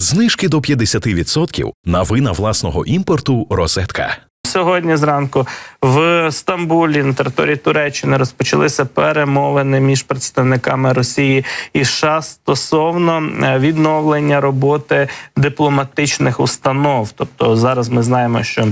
Знижки до 50% на вина власного імпорту Розетка. Сьогодні зранку в Стамбулі на території Туреччини розпочалися перемовини між представниками Росії і США стосовно е, відновлення роботи дипломатичних установ. Тобто зараз ми знаємо, що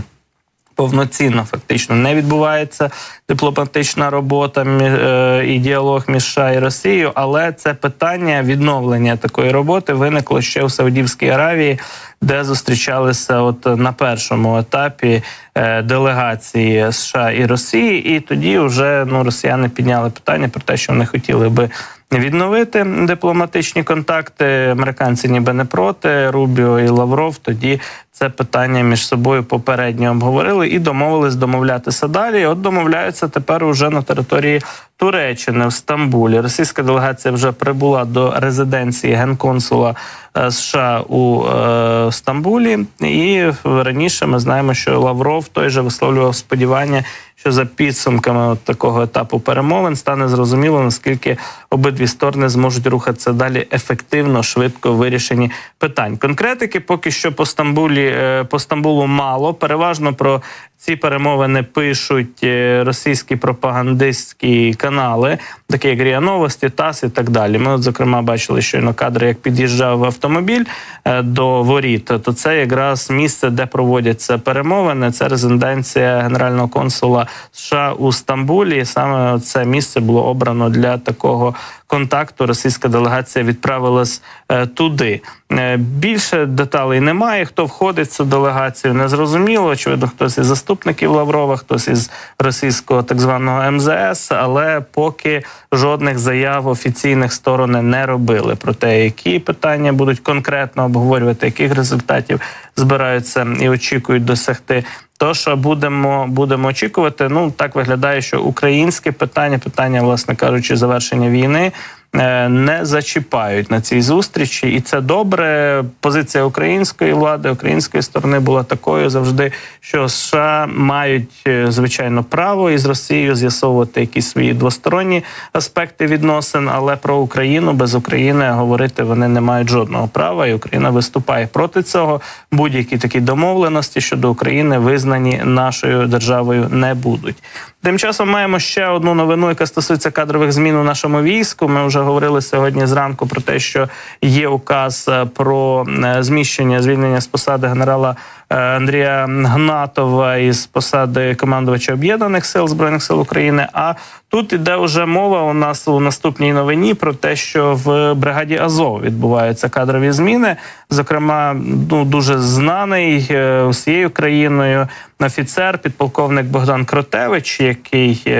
повноцінно фактично не відбувається дипломатична робота е, і діалог між США і Росією, але це питання відновлення такої роботи виникло ще у Саудівській Аравії, де зустрічалися от на першому етапі е, делегації США і Росії, і тоді вже ну росіяни підняли питання про те, що вони хотіли би. Відновити дипломатичні контакти американці ніби не проти. Рубіо і Лавров тоді це питання між собою попередньо обговорили і домовились домовлятися далі. От домовляються тепер уже на території Туреччини в Стамбулі. Російська делегація вже прибула до резиденції генконсула е, США у е, Стамбулі. І раніше ми знаємо, що Лавров той же висловлював сподівання. Що за підсумками от такого етапу перемовин стане зрозуміло, наскільки обидві сторони зможуть рухатися далі ефективно, швидко вирішені питань. Конкретики поки що по Стамбулі е, по Стамбулу мало. Переважно про ці перемовини пишуть е, російські пропагандистські канали, такі як РІА Новості, ТАСС і так далі. Ми, от, зокрема, бачили щойно кадри, як під'їжджав автомобіль е, до воріт. То це якраз місце, де проводяться перемовини. Це резиденція генерального консула США у Стамбулі. Саме це місце було обрано для такого контакту. Російська делегація відправилась е, туди. Е, Більше деталей немає. Хто входить в цю делегацію, не зрозуміло. Очевидно, хтось із заступників Лаврова, хтось із російського так званого МЗС, але поки жодних заяв офіційних сторони не робили про те, які питання будуть конкретно обговорювати, яких результатів збираються і очікують досягти. Тож будемо будемо очікувати. Ну так виглядає, що українське питання, питання, власне кажучи, завершення війни. Е, Не зачіпають на цій зустрічі, і це добре. Позиція української влади, української сторони була такою завжди, що США мають е, звичайно право із Росією з'ясовувати якісь свої двосторонні аспекти відносин, але про Україну без України говорити вони не мають жодного права, і Україна виступає проти цього. Будь-які такі домовленості щодо України визнані нашою державою не будуть. Тим часом маємо ще одну новину, яка стосується кадрових змін у нашому війську. Ми вже говорили сьогодні зранку про те, що є указ е, про е, зміщення звільнення з посади генерала е, Андрія Гнатова із посади командувача об'єднаних сил збройних сил України. А тут іде вже мова у нас у наступній новині про те, що в бригаді Азов відбуваються кадрові зміни. Зокрема, ну дуже знаний усією країною офіцер, підполковник Богдан Кротевич, який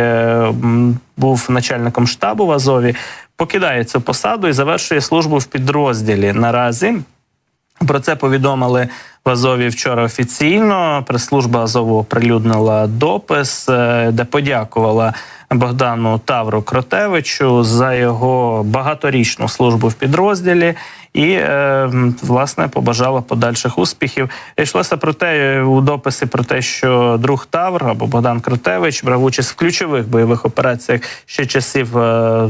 був начальником штабу в Азові, покидає цю посаду і завершує службу в підрозділі наразі. Про це повідомили в Азові вчора офіційно. Прес-служба Азову оприлюднила допис, е, де подякувала Богдану Тавру Кротевичу за його багаторічну службу в підрозділі і е, власне побажала подальших успіхів. Йшлося про те е, у дописі про те, що друг Тавр або Богдан Кротевич брав участь в ключових бойових операціях ще часів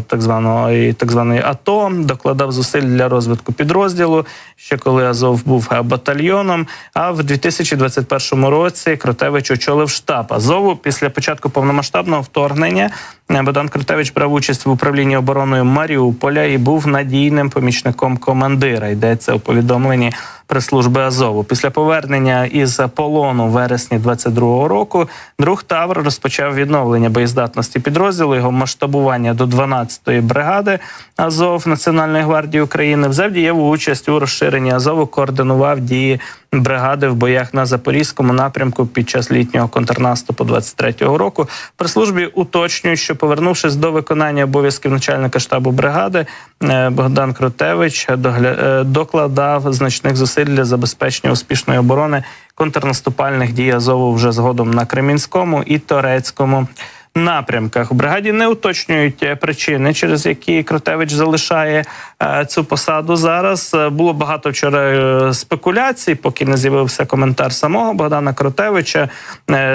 так званого і так званої АТО, докладав зусиль для розвитку підрозділу. Ще коли Азов був батальйоном. А в 2021 році Кротевич очолив штаб Азову після початку повномасштабного вторгнення. е, Богдан Кротевич брав участь в управлінні обороною Маріуполя і був надійним помічником командира. Йдеться у повідомленні прес-служби Азову. Після повернення із полону в вересні 22-го року друг Тавр розпочав відновлення боєздатності підрозділу, його масштабування до 12-ї бригади Азов Національної гвардії України. Взяв дієву участь у розширенні Азову, координував дії бригади в боях на запорізькому напрямку під час літнього контрнаступу 23-го року. При службі уточнюють, що повернувшись до виконання обов'язків начальника штабу бригади, е, Богдан Кротевич догля- е, докладав значних зусиль для забезпечення успішної оборони. Контрнаступальних дій Азову вже згодом на Кремінському і Торецькому напрямках. В бригаді не уточнюють е, причини, через які Кротевич залишає е, цю посаду зараз. Е, Було багато вчора спекуляцій, поки не з'явився коментар самого Богдана Кротевича.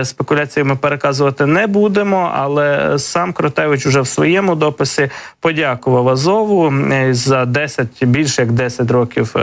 Спекуляції ми переказувати не будемо, але сам Кротевич уже в своєму дописі подякував Азову за 10, більше як 10 років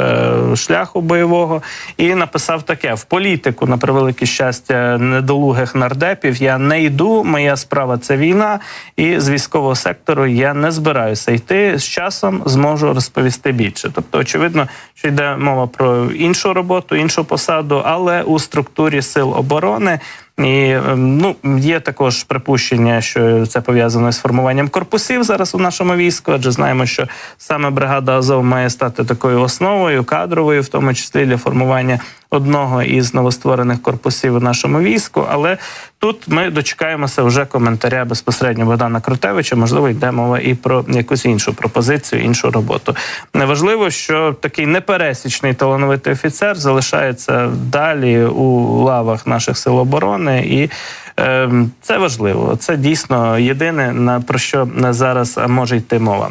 шляху бойового і написав таке: в політику, на превелике щастя, недолугих нардепів я не йду. Моя справа це війна, і з військового сектору я не збираюся йти. З часом зможу розповісти більше. Тобто, очевидно, що йде мова про іншу роботу, іншу посаду, але у структурі сил оборони. І ем, ну є також припущення, що це пов'язано з формуванням корпусів зараз у нашому війську, адже знаємо, що саме бригада Азов має стати такою основою кадровою, в тому числі для формування одного із новостворених корпусів у нашому війську. Але тут ми дочекаємося вже коментаря безпосередньо Богдана Крутевича. Можливо, йде мова і про якусь іншу пропозицію, іншу роботу. Важливо, що такий непересічний талановитий офіцер залишається далі у лавах наших сил оборони, і е, це важливо. Це дійсно єдине на про що зараз може йти мова.